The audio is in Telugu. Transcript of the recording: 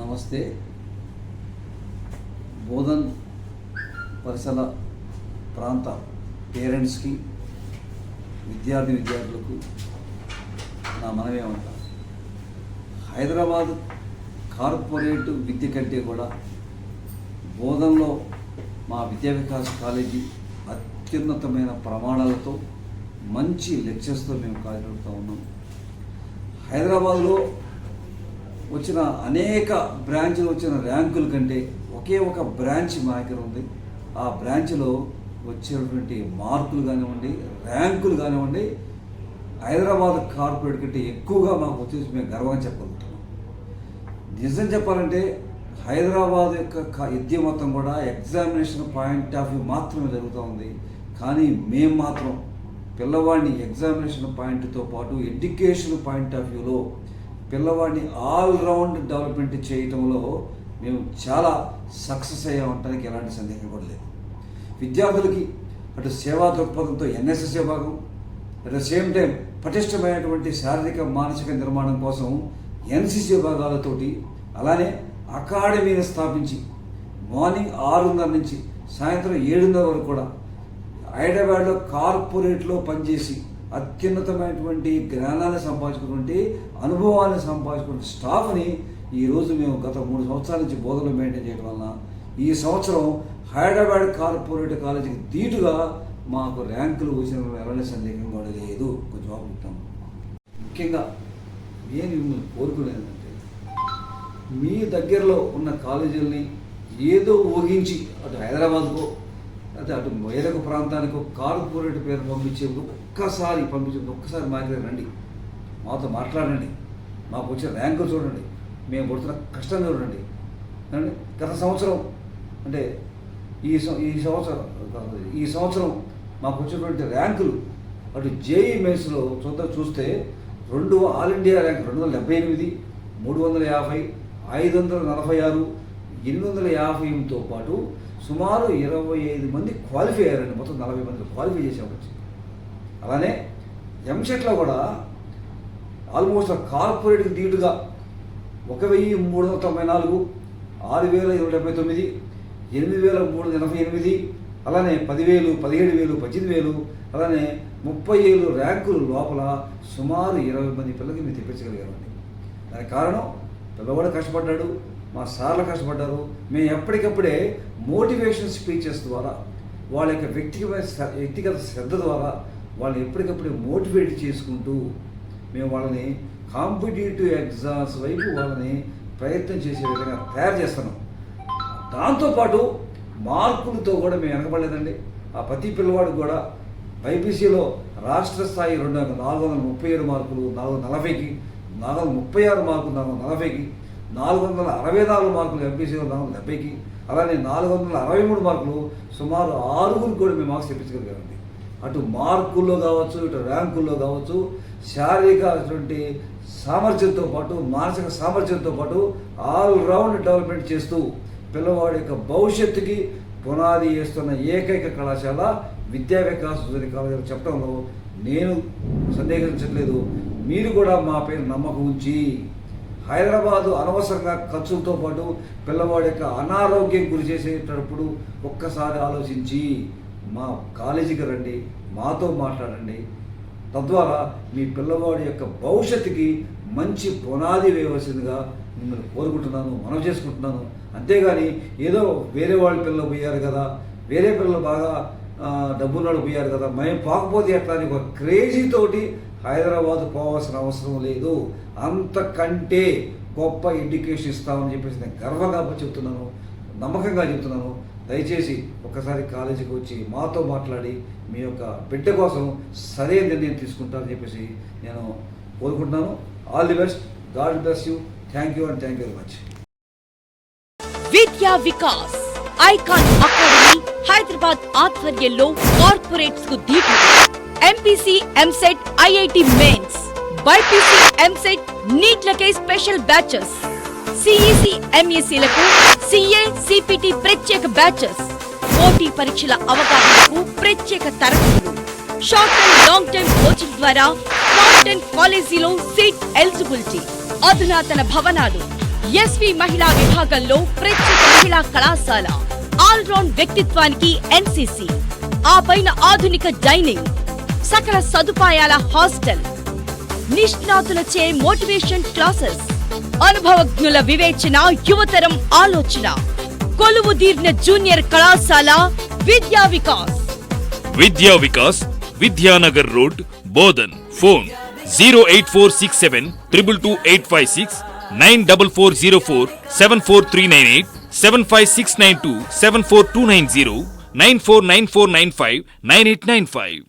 నమస్తే. బోధన్ పరిసర ప్రాంత పేరెంట్స్కి విద్యార్థి విద్యార్థులకు నా మనమే ఏమంటా? హైదరాబాద్ కార్పొరేట్ విద్య కంటే కూడా బోధనలో మా విద్యా వికాస్ కాలేజీ అత్యున్నతమైన ప్రమాణాలతో మంచి లెక్చర్స్తో మేము కార్యనిర్వహిస్తూ ఉన్నాం. హైదరాబాద్లో వచ్చిన అనేక బ్రాంచ్లు వచ్చిన ర్యాంకుల కంటే ఒకే ఒక బ్రాంచ్ మా దగ్గర ఉంది. ఆ బ్రాంచ్లో వచ్చేటువంటి మార్కులు కానివ్వండి ర్యాంకులు కానివ్వండి హైదరాబాద్ కార్పొరేట్ కంటే ఎక్కువగా మాకు వచ్చేసి మేము గర్వంగా చెప్పగలుగుతున్నాం. నిజం చెప్పాలంటే హైదరాబాద్ యొక్క విద్య మొత్తం కూడా ఎగ్జామినేషన్ పాయింట్ ఆఫ్ వ్యూ మాత్రమే జరుగుతూ ఉంది. కానీ మేము మాత్రం పిల్లవాడిని ఎగ్జామినేషన్ పాయింట్తో పాటు ఎడ్యుకేషన్ పాయింట్ ఆఫ్ వ్యూలో పిల్లవాడిని ఆల్ రౌండ్ డెవలప్మెంట్ చేయటంలో మేము చాలా సక్సెస్ అయ్యామంటానికి ఎలాంటి సందేహం కూడా లేదు. విద్యార్థులకి అటు సేవా దృక్పథంతో ఎన్ఎస్ఎస్ విభాగం అట్ ద సేమ్ టైం పటిష్టమైనటువంటి శారీరక మానసిక నిర్మాణం కోసం ఎన్సిసి విభాగాలతోటి అలానే అకాడమీని స్థాపించి మార్నింగ్ ఆరున్నర నుంచి సాయంత్రం ఏడున్నర వరకు కూడా హైదరాబాద్లో కార్పొరేట్లో పనిచేసి అత్యున్నతమైనటువంటి జ్ఞానాన్ని సంపాదించుకున్నటువంటి అనుభవాన్ని సంపాదించుకున్న స్టాఫ్ని ఈరోజు మేము గత మూడు సంవత్సరాల నుంచి బోధనలు మెయింటైన్ చేయడం వలన ఈ సంవత్సరం హైదరాబాద్ కార్పొరేట్ కాలేజీకి ధీటుగా మాకు ర్యాంకులు వచ్చిన ఎలాంటి సందేహం కూడా లేదు కొంచెం ఆపుకుంటాం ముఖ్యంగా నేను మిమ్మల్ని కోరుకునేది ఏంటంటే మీ దగ్గరలో ఉన్న కాలేజీలని ఏదో ఊహించి అటు హైదరాబాద్కో అయితే అటు వేరొక ప్రాంతానికి కార్పొరేట్ పేరు పంపించే ఒక్కసారి పంపించే ఒక్కసారి మా దగ్గర రండి. మాతో మాట్లాడండి. మాకు వచ్చే ర్యాంకులు చూడండి. మేము పడుతున్న కష్టం చూడండి. గత సంవత్సరం అంటే ఈ ఈ సంవత్సరం ఈ సంవత్సరం మాకు వచ్చినటువంటి ర్యాంకులు అటు జేఈ మెయిన్స్లో చూద్దాం చూస్తే రెండు ఆల్ ఇండియా ర్యాంక్ రెండు వందల డెబ్బై ఎనిమిది మూడు వందల యాభై ఐదు వందల నలభై ఆరు ఎనిమిది వందల యాభైతో పాటు సుమారు ఇరవై ఐదు మంది క్వాలిఫై అయ్యారండి. మొత్తం నలభై మంది క్వాలిఫై చేసాం వచ్చి అలానే ఎంసెట్లో కూడా ఆల్మోస్ట్ కార్పొరేట్కి దీటుగా ఒక వెయ్యి మూడు వందల తొంభై నాలుగు ఆరు వేల ఇరవై డెబ్బై తొమ్మిది ఎనిమిది వేల మూడు వందల ఎనభై ఎనిమిది అలానే పదివేలు పదిహేడు వేలు పద్దెనిమిది వేలు అలానే ముప్పై ఏడు ర్యాంకులు లోపల సుమారు ఇరవై మంది పిల్లలకి మేము తెప్పించగలిగామండి దానికి కారణం పిల్లవాడు కష్టపడ్డాడు మా సార్లు కష్టపడ్డారు. మేము ఎప్పటికప్పుడే మోటివేషన్ స్పీచెస్ ద్వారా వాళ్ళ యొక్క వ్యక్తిగత వ్యక్తిగత శ్రద్ధ ద్వారా వాళ్ళని ఎప్పటికప్పుడు మోటివేట్ చేసుకుంటూ మేము వాళ్ళని కాంపిటేటివ్ ఎగ్జామ్స్ వైపు వాళ్ళని ప్రయత్నం చేసే విధంగా తయారు చేస్తున్నాం. దాంతోపాటు మార్కులతో కూడా మేము వెనకబడలేదండి. ఆ ప్రతి పిల్లవాడు కూడా బైపీసీలో రాష్ట్ర స్థాయి రెండు వందల నాలుగు వందల ముప్పై ఏడు మార్కులు నాలుగు వందల నలభైకి నాలుగు వందల ముప్పై ఆరు మార్కులు నాలుగు వందల నలభైకి నాలుగు వందల అరవై నాలుగు మార్కులు ఎంపీసీలో నాలుగు వందల డెబ్బైకి అలానే నాలుగు వందల అరవై మూడు మార్కులు సుమారు ఆరుగురు కూడా మేము మార్క్స్ తెప్పించగలిగామండి అటు మార్కుల్లో కావచ్చు ఇటు ర్యాంకుల్లో కావచ్చు శారీరకటువంటి సామర్థ్యంతో పాటు మానసిక సామర్థ్యంతో పాటు ఆల్ రౌండ్ డెవలప్మెంట్ చేస్తూ పిల్లవాడి యొక్క భవిష్యత్తుకి పునాది వేస్తున్న ఏకైక కళాశాల విద్యా వికాస్ సొసైటీ కాలేజీ చెప్పడంలో నేను సందేహించట్లేదు. మీరు కూడా మా పేరు నమ్మకం ఉంచి హైదరాబాదు అనవసరంగా ఖర్చులతో పాటు పిల్లవాడి యొక్క అనారోగ్యం గురి చేసేటప్పుడు ఒక్కసారి ఆలోచించి మా కాలేజీకి రండి మాతో మాట్లాడండి. తద్వారా మీ పిల్లవాడి యొక్క భవిష్యత్తుకి మంచి పునాది వేయవలసిందిగా మిమ్మల్ని కోరుకుంటున్నాను మనం చేసుకుంటున్నాను. అంతేగాని ఏదో వేరే వాళ్ళ పిల్లలు పోయారు కదా వేరే పిల్లలు బాగా డబ్బున్నాడు పోయారు కదా మేము పాకపోతే ఎట్లా అని ఒక క్రేజీతోటి హైదరాబాద్ పోవాల్సిన అవసరం లేదు. అంతకంటే గొప్ప ఎడ్యుకేషన్ ఇస్తామని చెప్పేసి నేను గర్వంగా చెప్తున్నాను నమ్మకంగా చెప్తున్నాను. దయచేసి ఒకసారి కాలేజీకి వచ్చి మాతో మాట్లాడి మీ యొక్క బిడ్డ కోసం సరైన నిర్ణయం తీసుకుంటారని చెప్పేసి నేను కోరుకుంటున్నాను. All the best God bless you thank you and thank you very much Vidya Vikas icon academy Hyderabad ఆధ్వర్యంలో కార్పొరేట్స్కు దీపం MPC EAMCET IIT mains BiPC EAMCET నీట్లకే special batches CEC ఎంఈసీలకు సిఏ సిపిటి ప్రత్యేక బ్యాచెస్ పోటీ పరీక్షల అవగాహనకు ప్రత్యేక తరగతులు. Short term long term coaching ద్వారా టాప్ కాలేజీలో సీట్ ఎలిజిబిలిటీ అధునాతన భవనాలు ఎస్వి మహిళా విభాగంలో ప్రత్యేక మహిళా కళాశాల ఆల్రౌండ్ వ్యక్తిత్వానికి ఎన్సీసీ ఆ పైన ఆధునిక డైనింగ్ సకల సదుపాయాల హాస్టల్. నిష్ణాతులచే మోటివేషన్ క్లాసెస్. అనుభవజ్ఞుల వివేచన యువతరం ఆలోచన. కొలువు తీర్న జూనియర్ కళాశాల Vidya Vikas. Vidya Vikas Vidyanagar road Bodhan. Phone zero eight four six seven triple two eight five six nine double four zero four seven four three nine eight seven five six nine two seven four two nine zero nine four nine four nine five nine eight nine five